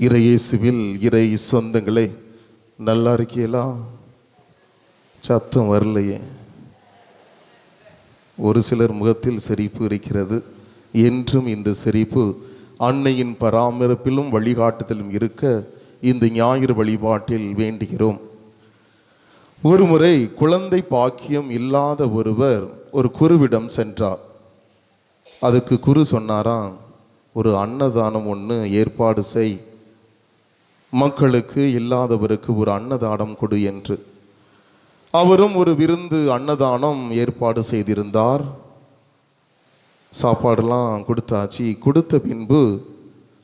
இறையேசுவில் இறை சொந்தங்களே நல்லா இருக்கீங்களா சத்தம் வரலையே. ஒரு சிலர் முகத்தில் சிரிப்பு இருக்கிறது. என்றும் இந்த சிரிப்பு அன்னையின் பராமரிப்பிலும் வழிகாட்டுதலும் இருக்க இந்த ஞாயிறு வழிபாட்டில் வேண்டுகிறோம். ஒருமுறை குழந்தை பாக்கியம் இல்லாத ஒருவர் ஒரு குருவிடம் சென்றார். அதுக்கு குரு சொன்னாராம் ஒரு அன்னதானம் ஒன்று ஏற்பாடு செய். மக்களுக்கு இல்லாதவருக்கு ஒரு அன்னதானம் கொடு என்று. அவரும் ஒரு விருந்து அன்னதானம் ஏற்பாடு செய்திருந்தார். சாப்பாடெல்லாம் கொடுத்தாச்சு. கொடுத்த பின்பு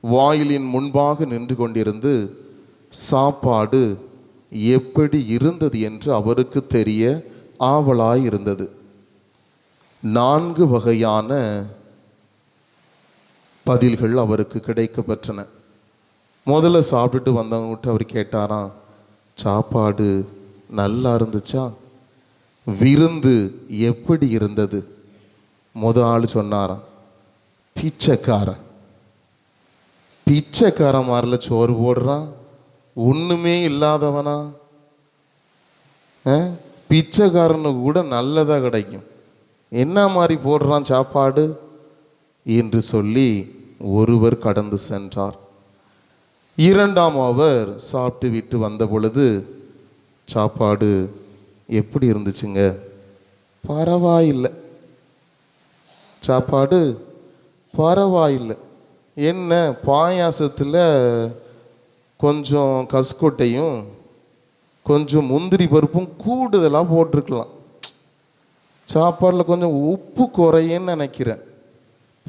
வாயிலின் முன்பாக நின்று கொண்டிருந்து சாப்பாடு எப்படி இருந்தது என்று அவருக்கு தெரிய ஆவலாய் இருந்தது. நான்கு வகையான பதில்கள் அவருக்கு கிடைக்கப்பெற்றன. முதல்ல சாப்பிட்டுட்டு வந்தவங்ககிட்ட அவர் கேட்டாராம் சாப்பாடு நல்லா இருந்துச்சா? விருந்து எப்படி இருந்தது? முத ஆள் சொன்னாராம் பிச்சைக்காரன். பிச்சைக்காரன் மாதிரில சோறு போடுறான் ஒன்றுமே இல்லாதவனா? ஆ? பிச்சைக்காரனுக்கு கூட நல்லதாக கிடைக்கும். என்ன மாதிரி போடுறான் சாப்பாடு? என்று சொல்லி ஒருவர் கடந்து சென்றார். இரண்டாம் அவர் சாப்பிட்டு விட்டு வந்த பொழுது சாப்பாடு எப்படி இருந்துச்சுங்க? பரவாயில்லை. சாப்பாடு பரவாயில்லை. என்ன பாயாசத்தில் கொஞ்சம் கஸ்கொட்டையும் கொஞ்சம் முந்திரி பருப்பும் கூடுதலாக போட்டிருக்கலாம். சாப்பாடில் கொஞ்சம் உப்பு குறையன்னு நினைக்கிறேன்.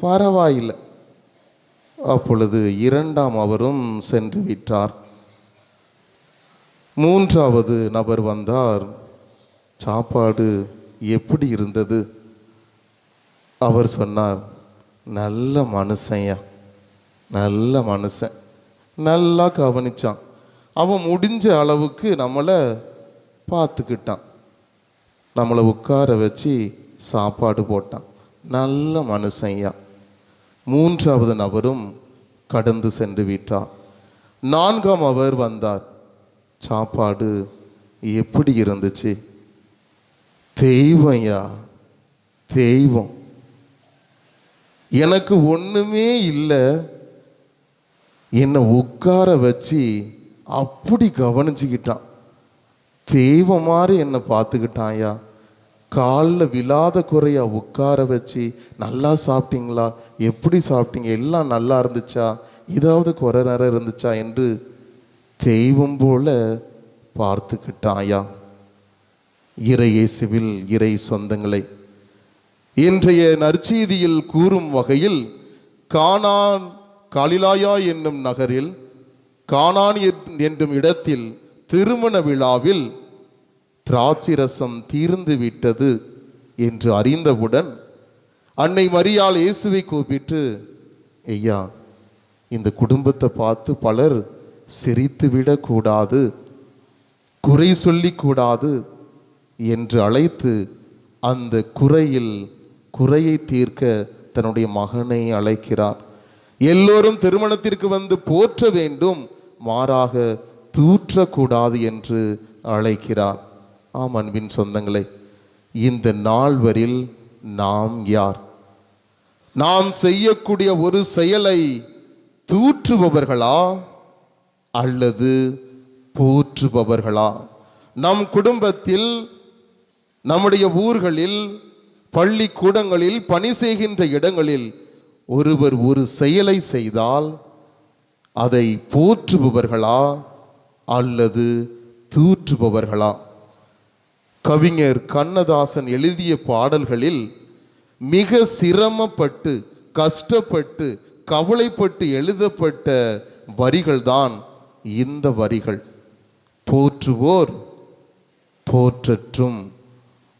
பரவாயில்லை. அப்பொழுது இரண்டாம் அவரும் சென்று விட்டார். மூன்றாவது நபர் வந்தார். சாப்பாடு எப்படி இருந்தது? அவர் சொன்னார் நல்ல மனுஷன்யா நல்ல மனுஷன். நல்லா கவனிச்சான். அவன் முடிஞ்ச அளவுக்கு நம்மளை பார்த்துக்கிட்டான். நம்மளை உட்கார வச்சு சாப்பாடு போட்டான். நல்ல மனுஷன்யா. மூன்றாவது நபரும் கடந்து சென்று விட்டார் நான்காம் அவர் வந்தார். சாப்பாடு எப்படி இருந்துச்சு? தெய்வம்யா தெய்வம். எனக்கு ஒன்றுமே இல்லை. என்னை உட்கார வச்சு அப்படி கவனிச்சுக்கிட்டான். தெய்வம் மாதிரி என்னை பார்த்துக்கிட்டான்யா. காலில் விழாத குறையாக உட்கார வச்சு நல்லா சாப்பிட்டீங்களா? எப்படி சாப்பிட்டீங்க? எல்லாம் நல்லா இருந்துச்சா? ஏதாவது குறை நேரம் இருந்துச்சா? என்று தெய்வம் போல பார்த்துக்கிட்டாயா. இறை இயேசுவில் இறை சொந்தங்களை. இன்றைய நற்செய்தியில் கூறும் வகையில் கானான் காலிலாயா என்னும் நகரில் கானான் என்- என்றும் இடத்தில் திருமண விழாவில் திராட்சிரசம் தீர்ந்து விட்டது என்று அறிந்தவுடன் அன்னை மரியால் இயேசுவை கூப்பிட்டு ஐயா இந்த குடும்பத்தை பார்த்து பலர் சிரித்து விடக்கூடாது குறை சொல்லிக்கூடாது என்று அழைத்து அந்த குறையில் குறையை தீர்க்க தன்னுடைய மகனை அழைக்கிறார். எல்லோரும் திருமணத்திற்கு வந்து போற்ற வேண்டும் மாறாக தூற்றக்கூடாது என்று அழைக்கிறார். ஆம் அன்பின் சொந்தங்களே இந்த நால்வரில் நாம் யார்? நாம் செய்யக்கூடிய ஒரு செயலை தூற்றுபவர்களா அல்லது போற்றுபவர்களா? நம் குடும்பத்தில் நம்முடைய ஊர்களில் பள்ளிக்கூடங்களில் பணி செய்கின்ற இடங்களில் ஒருவர் ஒரு செயலை செய்தால் அதை போற்றுபவர்களா அல்லது தூற்றுபவர்களா? கவிஞர் கண்ணதாசன் எழுதிய பாடல்களில் மிக சிரமப்பட்டு கஷ்டப்பட்டு கவலைப்பட்டு எழுதப்பட்ட வரிகள்தான் இந்த வரிகள். போற்றுவோர் போற்றற்றும்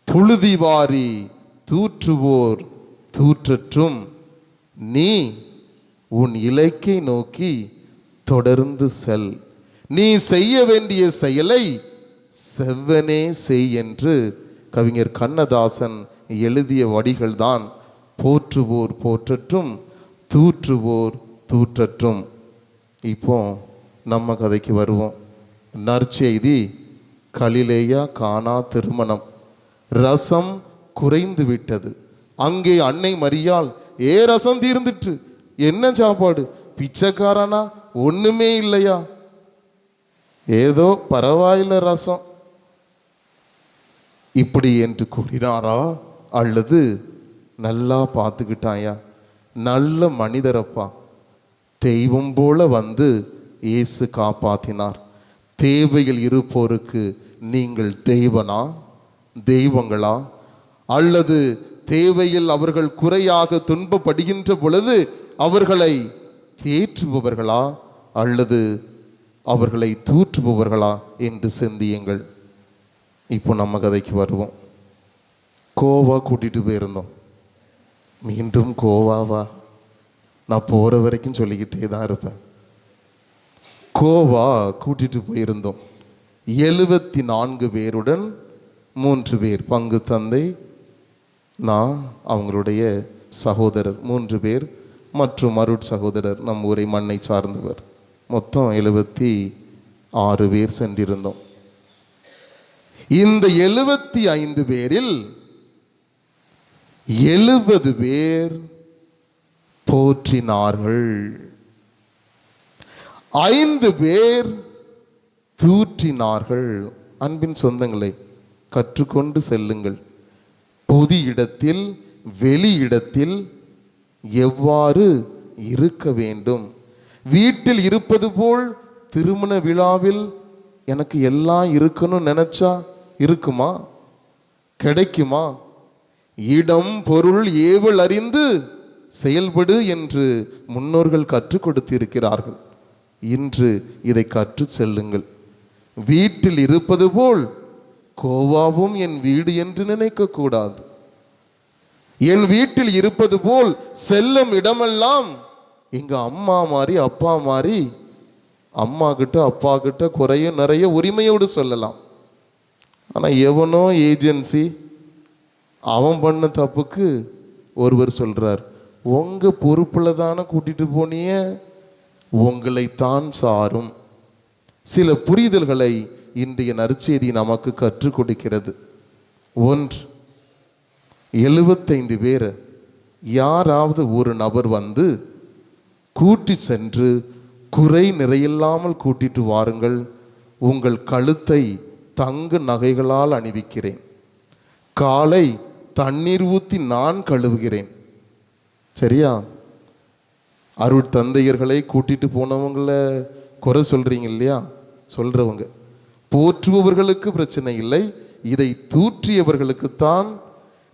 புழுதி வாரி தூற்றுவோர் தூற்றற்றும் நீ உன் இலக்கை நோக்கி தொடர்ந்து செல். நீ செய்ய வேண்டிய செயலை செவ்வனே செய் என்று கவிஞர் கண்ணதாசன் எழுதிய வடிகள்தான். போற்றுவோர் போற்றற்றும் தூற்றுவோர் தூற்றற்றும். இப்போ நம்ம கதைக்கு வருவோம். நற்செய்தி கலிலேயா காணா திருமணம். ரசம் குறைந்து விட்டது. அங்கே அன்னை மரியால் ஏ ரசம் தீர்ந்துட்டு என்ன சாப்பாடு? பிச்சைக்காரனா? ஒன்றுமே இல்லையா? ஏதோ பரவாயில்ல ரசம். இப்படி என்று கூறினாரா? அல்லது நல்லா பார்த்துக்கிட்டாயா? நல்ல மனிதரப்பா. தெய்வம் போல வந்து இயேசு காப்பாத்தினார். தேவையில் இருப்போருக்கு நீங்கள் தெய்வனா? தெய்வங்களா? அல்லது தேவையில் அவர்கள் குறையாக துன்பப்படுகின்ற பொழுது அவர்களை தேற்றுபவர்களா? அல்லது அவர்களை தூற்றுபவர்களா? என்று சிந்தியுங்கள். இப்போ நம்ம கதைக்கு வருவோம். கோவா கூட்டிகிட்டு போயிருந்தோம். மீண்டும் கோவாவா? நான் போகிற வரைக்கும் சொல்லிக்கிட்டே தான் இருப்பேன். கோவா கூட்டிகிட்டு போயிருந்தோம். எழுபத்தி நான்கு பேருடன் மூன்று பேர் பங்கு தந்தை நான் அவங்களுடைய சகோதரர் மூன்று பேர் மற்றும் அருட் சகோதரர் நம் ஊரை மண்ணை சார்ந்தவர். மொத்தம் எழுபத்தி ஆறு பேர் சென்றிருந்தோம். இந்த எழுபத்தி ஐந்து பேரில் எழுபது பேர் தோற்றினார்கள். ஐந்து பேர் தூற்றினார்கள். அன்பின் சொந்தங்களை கற்றுக்கொண்டு செல்லுங்கள். பொது இடத்தில் வெளி இடத்தில் எவ்வாறு இருக்க வேண்டும்? வீட்டில் இருப்பது போல் திருமண விழாவில் எனக்கு எல்லாம் இருக்கணும்னு நினைச்சா இருக்குமா? கிடைக்குமா? இடம் பொருள் ஏவல் அறிந்து செயல்படு என்று முன்னோர்கள் கற்றுக் கொடுத்திருக்கிறார்கள். இன்று இதை கற்று செல்லுங்கள். வீட்டில் இருப்பது போல் கோவாவும் என் வீடு என்று நினைக்கக்கூடாது என் வீட்டில் இருப்பது போல் செல்லும் இடமெல்லாம் எங்க அம்மா மாறி அப்பா மாறி அம்மா கிட்ட அப்பா கிட்ட குறைய நிறைய உரிமையோடு சொல்லலாம். ஆனால் எவனோ ஏஜென்சி அவன் பண்ண தப்புக்கு ஒருவர் சொல்கிறார் உங்கள் பொறுப்பில் தானே கூட்டிட்டு போனிய உங்களைத்தான் சாரும். சில புரிதல்களை இன்றைய நற்செய்தி நமக்கு கற்றுக் கொடுக்கிறது. ஒன்று எழுபத்தைந்து பேர் யாராவது ஒரு நபர் வந்து கூட்டி சென்று குறை நிறையில்லாமல் கூட்டிட்டு வாருங்கள் உங்கள் கழுத்தை தங்க நகைகளால் அணிவிக்கிறேன். காலை தண்ணீர் ஊற்றி நான் கழுவுகிறேன். சரியா? அருள் தந்தையர்களை கூட்டிட்டு போனவங்களை குறை சொல்றீங்க இல்லையா? சொல்றவங்க. போற்றுபவர்களுக்கு பிரச்சனை இல்லை இதை தூற்றியவர்களுக்குத்தான்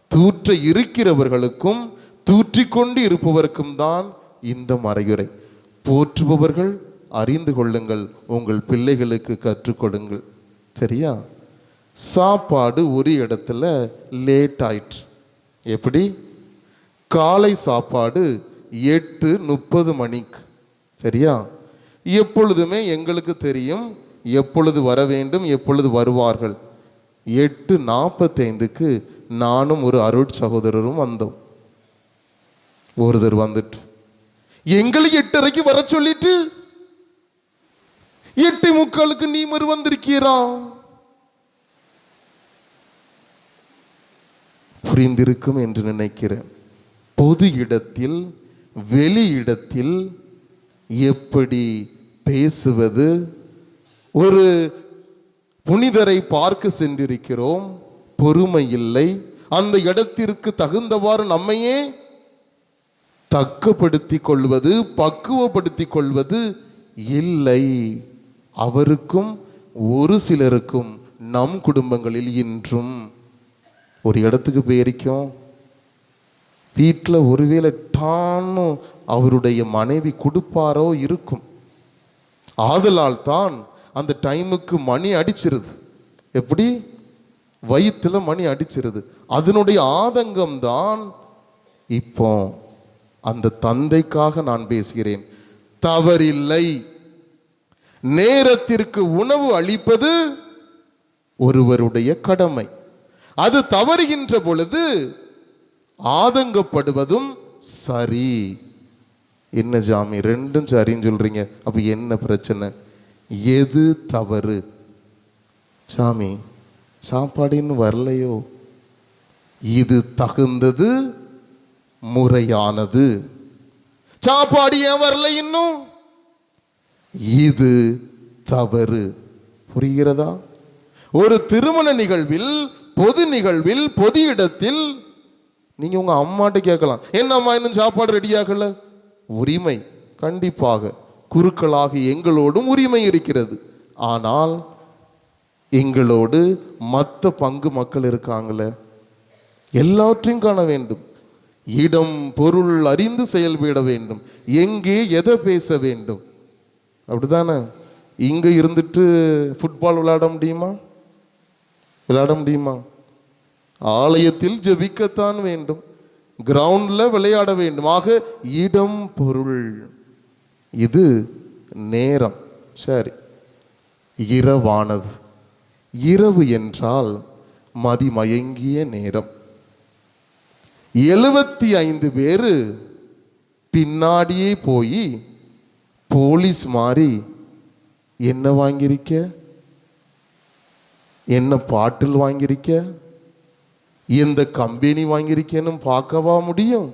தூற்ற இருக்கிறவர்களுக்கும் தூற்றிக்கொண்டு இருப்பவருக்கும் தான் இந்த மறையுறை. போற்றுபவர்கள் அறிந்து கொள்ளுங்கள் உங்கள் பிள்ளைகளுக்கு கற்றுக்கொடுங்கள் சரியா? சாப்பாடு ஒரு இடத்துல லேட் ஆயிற்று. எப்படி? காலை சாப்பாடு எட்டு முப்பது மணிக்கு. சரியா? எப்பொழுதுமே எங்களுக்கு தெரியும் எப்பொழுது வர வேண்டும் எப்பொழுது வருவார்கள். எட்டு நாற்பத்தைந்துக்கு நானும் ஒரு அருட் சகோதரரும் வந்தோம். ஒருத்தர் வந்துட்டு எங்களை எட்டரைக்கு வர சொல்லிட்டு எட்டு முக்களுக்கு நீ மறு வந்திருக்கிறா? புரிந்திருக்கும் என்று நினைக்கிறேன். பொது இடத்தில் வெளி இடத்தில் எப்படி பேசுவது? ஒரு புனிதரை பார்க்க சென்றிருக்கிறோம். பொறுமை இல்லை. அந்த இடத்திற்கு தகுந்தவாறு நம்மையே தக்கப்படுத்திக் கொள்வது பக்குவப்படுத்திக் கொள்வது இல்லை. அவருக்கும் ஒரு சிலருக்கும் நம் குடும்பங்களில் இன்றும் ஒரு இடத்துக்கு போயிருக்கோம். வீட்டில் ஒருவேளை டான்னு அவருடைய மனைவி கொடுப்பாரோ இருக்கும். ஆதலால் தான் அந்த டைமுக்கு மணி அடிச்சிருது. எப்படி? வயிற்றில் மணி அடிச்சிருது. அதனுடைய ஆதங்கம் தான் இப்போ அந்த தந்தைக்காக நான் பேசுகிறேன். தவறில்லை. நேரத்திற்கு உணவு அளிப்பது ஒருவருடைய கடமை. அது தவறுகின்ற பொழுது ஆதங்கப்படுவதும் சரி. என்ன ஜாமி ரெண்டும் சரின்னு சொல்றீங்க. அப்ப என்ன பிரச்சனை? எது தவறு? சாமி சாப்பாடு இன்னும் வரலையோ? இது தகுந்தது முறையானது. சாப்பாடு ஏன் வரல இன்னும்? இது தவறு. புரிகிறதா? ஒரு திருமண நிகழ்வில் பொது நிகழ்வில் பொது இடத்தில் நீங்க உங்க அம்மாட்ட கேட்கலாம். என்ன அம்மா இன்னும் சாப்பாடு ரெடியாகல உரிமை கண்டிப்பாக குருக்களாக எங்களோடும் உரிமை இருக்கிறது. ஆனால் எங்களோடு மற்ற பங்கு மக்கள் இருக்காங்களே. எல்லாற்றையும் காண வேண்டும். இடம் பொருள் அறிந்து செயல்பட வேண்டும். எங்கே எதை பேச வேண்டும்? அப்படிதானே இங்கே இருந்துட்டு ஃபுட்பால் விளையாட முடியுமா? விளையாட முடியுமா? ஆலயத்தில் ஜெபிக்கத்தான் வேண்டும். கிரவுண்டில் விளையாட வேண்டும். ஆக இடம் பொருள். இது நேரம். சரி. இரவானது. இரவு என்றால் மதிமயங்கிய நேரம். எழுபத்தி ஐந்து பேர் பின்னாடியே போய் போலீஸ் மாதிரி என்ன வாங்கியிருக்க? என்ன பாட்டில் வாங்கியிருக்க? எந்த கம்பெனி வாங்கியிருக்கேன்னு பார்க்கவா முடியும்?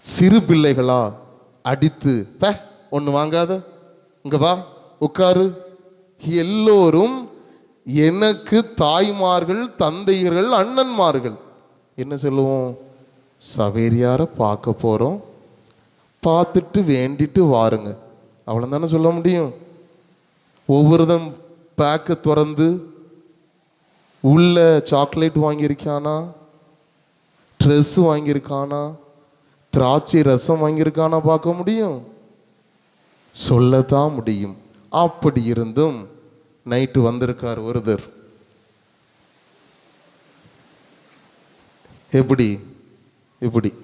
சிறு பிள்ளைகளா அடித்து ப ஒன்று வாங்காத. இங்க வா உட்காரு. எல்லோரும் எனக்கு தாய்மார்கள் தந்தையர்கள் அண்ணன்மார்கள். என்ன சொல்லுவோம்? சவேரியாரை பார்க்க போகிறோம் பார்த்துட்டு வேண்டிட்டு வாருங்க. அவ்வளோ தானே சொல்ல முடியும்? ஒவ்வொருதம் பேக்கை திறந்து உள்ள சாக்லேட் வாங்கியிருக்கானா? ட்ரெஸ் வாங்கியிருக்கானா? திராட்சை ரசம் வாங்கியிருக்கானா பார்க்க முடியும்? சொல்லத்தான் முடியும். அப்படி இருந்தும் நைட்டு வந்திருக்கார் ஒருதர் எப்படி? இப்படி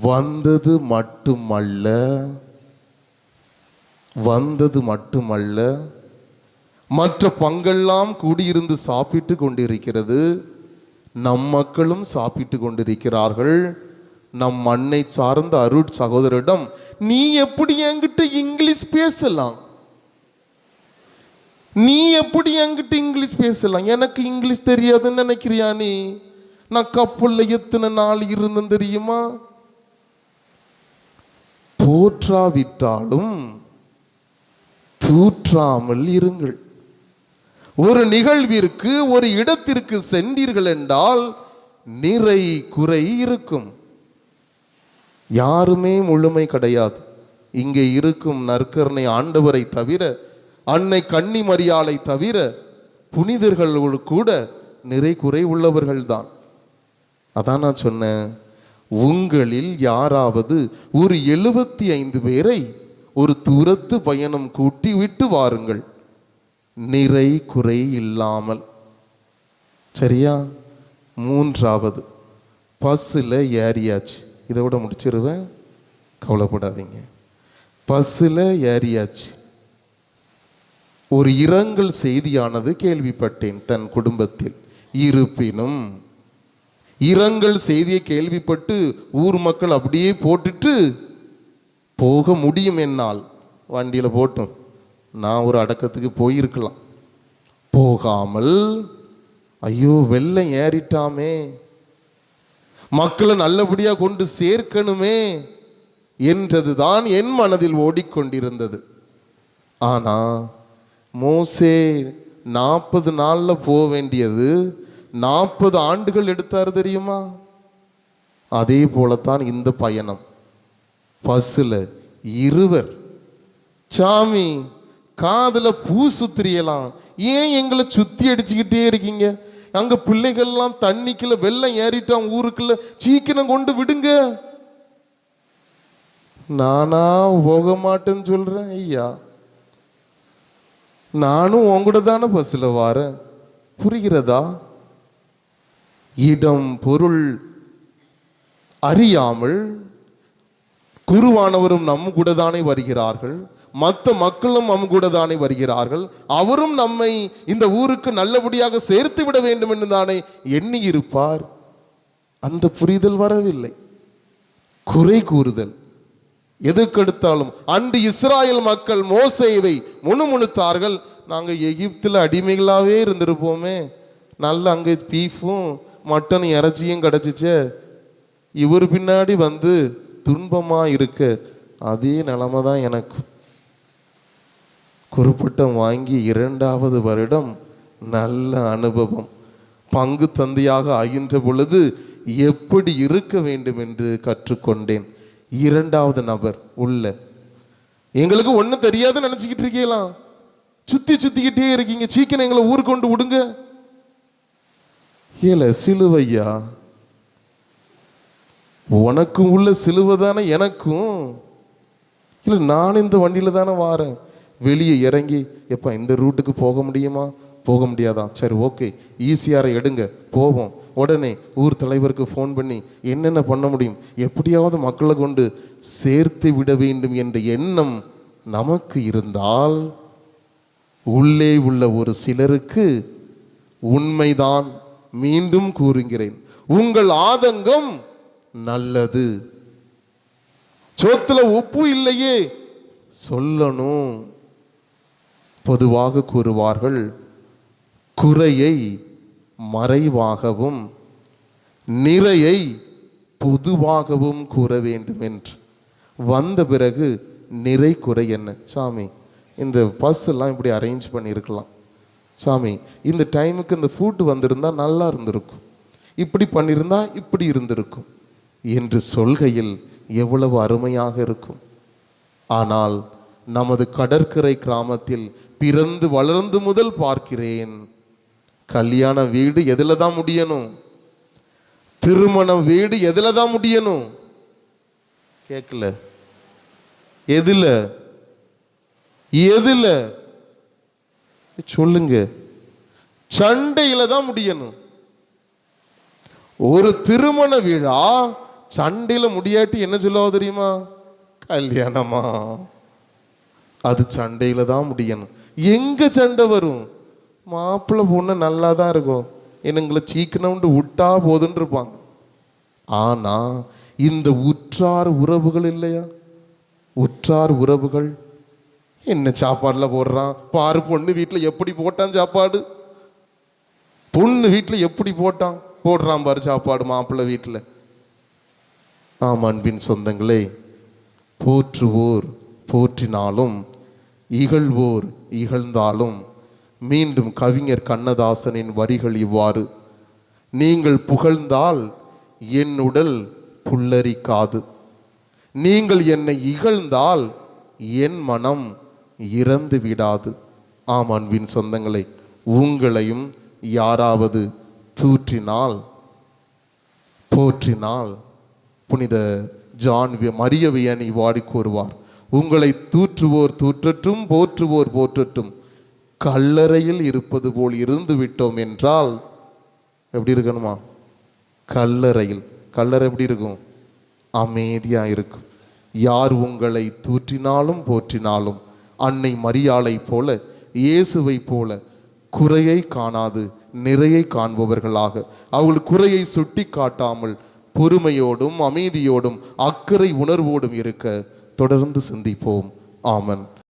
வந்தது மட்டுமல்ல வந்தது மட்டுமல்ல மற்ற பங்கெல்லாம் கூடியிருந்து சாப்பிட்டு கொண்டிருக்கிறது. நம் மக்களும் சாப்பிட்டு கொண்டிருக்கிறார்கள். நம் மண்ணை சார்ந்த அருட் சகோதரிடம் நீ எப்படி என்கிட்ட இங்கிலீஷ் பேசலாம்? நீ எப்படி என்கிட்ட இங்கிலீஷ் பேசலாம்? எனக்கு இங்கிலீஷ் தெரியாதுன்னு நினைக்கிறியா நீ? நான் கப்பலில் எத்தனை நாள் இருந்தேன் தெரியுமா? போற்றாவிட்டாலும் தூற்றாமல் இருங்கள். ஒரு நிகழ்விற்கு ஒரு இடத்திற்கு சென்றீர்கள் என்றால் நிறை குறை இருக்கும். யாருமே முழுமை கிடையாது. இங்கே இருக்கும் நற்கருணை ஆண்டவரை தவிர அன்னை கன்னி மரியாளை தவிர புனிதர்களோடு கூட நிறை குறை உள்ளவர்கள்தான். அதான் நான் சொன்னேன். உங்களில் யாராவது ஒரு எழுபத்தி ஐந்து பேரை ஒரு தூரத்து பயணம் கூட்டி விட்டு வாருங்கள். நிறை குறை இல்லாமல். சரியா? மூன்றாவது பஸ்ஸில் ஏறியாச்சு. இதை விட முடிச்சிருவேன். கவலைப்படாதீங்க. பஸ்ஸில் ஏறியாச்சு. ஒரு இரங்கல் செய்தியானது கேள்விப்பட்டேன் தன் குடும்பத்தில். இருப்பினும் இரங்கல் செய்தியை கேள்விப்பட்டு ஊர் மக்கள் அப்படியே போட்டுட்டு போக முடியும் என்னால். வண்டியில் போட்டும். நான் ஒரு அடக்கத்துக்கு போயிருக்கலாம். போகாமல் ஐயோ வெள்ளம் ஏறிட்டாமே. மக்களை நல்லபடியாக கொண்டு சேர்க்கணுமே என்றதுதான் என் மனதில் ஓடிக்கொண்டிருந்தது. ஆனால் மோசே நாற்பது நாளில் போக வேண்டியது நாற்பது ஆண்டுகள் எடுத்தார் தெரியுமா? அதே போலத்தான் இந்த பயணம். பஸ்ஸில் இருவர். சாமி காதில் பூ சுத்திரியலாம். ஏன் எங்களை சுத்தி அடிச்சுக்கிட்டே இருக்கீங்க? அங்கே பிள்ளைகள்லாம் தண்ணிக்குள்ள வெள்ளம் ஏறிட்டான் ஊருக்குள்ள சீக்கிரம் கொண்டு விடுங்க. நானா போக மாட்டேன்னு சொல்றேன் ஐயா. நானும் உங்கள்கிட்ட தானே பஸ்ஸில் வாரேன். புரிகிறதா? இடம் பொருள் அறியாமல் குருவானவரும் நம் கூட தானே வருகிறார்கள். மற்ற மக்களும் நம் கூட தானே வருகிறார்கள். அவரும் நம்மை இந்த ஊருக்கு நல்லபடியாக சேர்த்து விட வேண்டும் என்று தானே எண்ணி இருப்பார் அந்த புரிதல் வரவில்லை. குறை கூறுதல். எதுக்கெடுத்தாலும் அன்று இஸ்ராயல் மக்கள் மோசைவை முணுமுணுத்தார்கள். நாங்கள் எகிப்தில் அடிமைகளாகவே இருந்திருப்போமே. நல்ல அங்கே பீஃபும் மட்டன் இறைச்சியும் கிடச்சிச்சே. இவர் பின்னாடி வந்து துன்பமாக இருக்க அதே நிலமை தான் எனக்கு. குறிப்பிட்டம் வாங்கி இரண்டாவது வருடம் நல்ல அனுபவம். பங்கு தந்தையாக ஆகின்ற பொழுது எப்படி இருக்க வேண்டும் என்று கற்றுக்கொண்டேன். இரண்டாவது நபர் உள்ள. எங்களுக்கு ஒன்றும் தெரியாதுன்னு நினச்சிக்கிட்டு இருக்கீங்களா? சுற்றி சுற்றிக்கிட்டே இருக்கீங்க. சீக்கிரம் எங்களை ஊருக்கு கொண்டு விடுங்க. ஏல சிலுவையா? உனக்கும் உள்ள சிலுவை தானே எனக்கும். இல்லை நான் இந்த வண்டியில் தானே வாரேன். வெளியே இறங்கி எப்பா இந்த ரூட்டுக்கு போக முடியுமா? போக முடியாதா? சரி ஓகே. ஈஸியாரை எடுங்க. போவோம். உடனே ஊர் தலைவருக்கு ஃபோன் பண்ணி என்னென்ன பண்ண முடியும்? எப்படியாவது மக்களை கொண்டு சேர்த்து விட வேண்டும் என்ற எண்ணம் நமக்கு இருந்தால் உள்ளே உள்ள ஒரு சிலருக்கு உண்மைதான். மீண்டும் கூறுகிறேன். உங்கள் ஆதங்கம் நல்லது. சோத்துல உப்பு இல்லையே சொல்லணும். பொதுவாக கூறுவார்கள் குறையை மறைவாகவும் நிறையை பொதுவாகவும் கூற வேண்டும் என்று வந்த பிறகு நிறை குறை என்ன? சாமி இந்த பஸ் எல்லாம் இப்படி அரேஞ்ச் பண்ணியிருக்கலாம். சாமி இந்த டைமுக்கு இந்த ஃபுட் வந்திருந்தால் நல்லா இருந்திருக்கும். இப்படி பண்ணியிருந்தா இப்படி இருந்திருக்கும். என்று சொல்கையில் எவ்வளவு அருமையாக இருக்கும். ஆனால் நமது கடற்கரை கிராமத்தில் பிறந்து வளர்ந்து முதல் பார்க்கிறேன் கல்யாண வீடு எதில் தான் முடியணும்? திருமண வீடு எதில் தான் முடியணும்? கேட்கல எதில்? எதில்? சொல்லுங்க. சண்டையில தான் முடியணும். ஒரு திருமண விழா சண்டையில முடியாட்டி என்ன சொல்லுவா தெரியுமா? கல்யாணமா? அது சண்டையில தான் முடியணும். எங்க சண்டை வரும்? மாப்பிள்ளை பொண்ணு நல்லா தான் இருக்கும். என்னங்களை சீக்கிரம்னு விட்டா போதுன்னு இருப்பாங்க ஆனா இந்த உற்றார் உறவுகள் இல்லையா? உற்றார் உறவுகள் என்ன சாப்பாடில் போடுறான்? பாரு பொண்ணு வீட்டில் எப்படி போட்டான் சாப்பாடு? பொண்ணு வீட்டில் எப்படி போட்டான்? போடுறான் பாரு சாப்பாடு மாப்பிள்ளை வீட்டில் ஆம் அன்பின் சொந்தங்களே போற்றுவோர் போற்றினாலும் இகழ்வோர் இகழ்ந்தாலும் மீண்டும் கவிஞர் கண்ணதாசனின் வரிகள் இவ்வாறு நீங்கள் புகழ்ந்தால் என் உடல் புல்லரிக்காது. நீங்கள் என்னை இகழ்ந்தால் என் மனம் இறந்து விடாது. ஆம் அன்பின் சொந்தங்களை உங்களையும் யாராவது தூற்றினால் போற்றினால் புனித ஜான் மரிய வியனி வாடி கூறுவார். உங்களை தூற்றுவோர் தூற்றட்டும் போற்றுவோர் போற்றட்டும் கல்லறையில் இருப்பது போல் இருந்து விட்டோம் என்றால் எப்படி இருக்கணுமா? கல்லறையில். கல்லறை எப்படி இருக்கும்? அமைதியாக இருக்கும். யார் உங்களை தூற்றினாலும் போற்றினாலும் அன்னை மரியாளை போல இயேசுவை போல குறையை காணாது நிறையை காண்பவர்களாக. அவள் குறையை சுட்டி காட்டாமல் பொறுமையோடும் அமைதியோடும் அக்கறை உணர்வோடும் இருக்க தொடர்ந்து சிந்திப்போம். ஆமன்.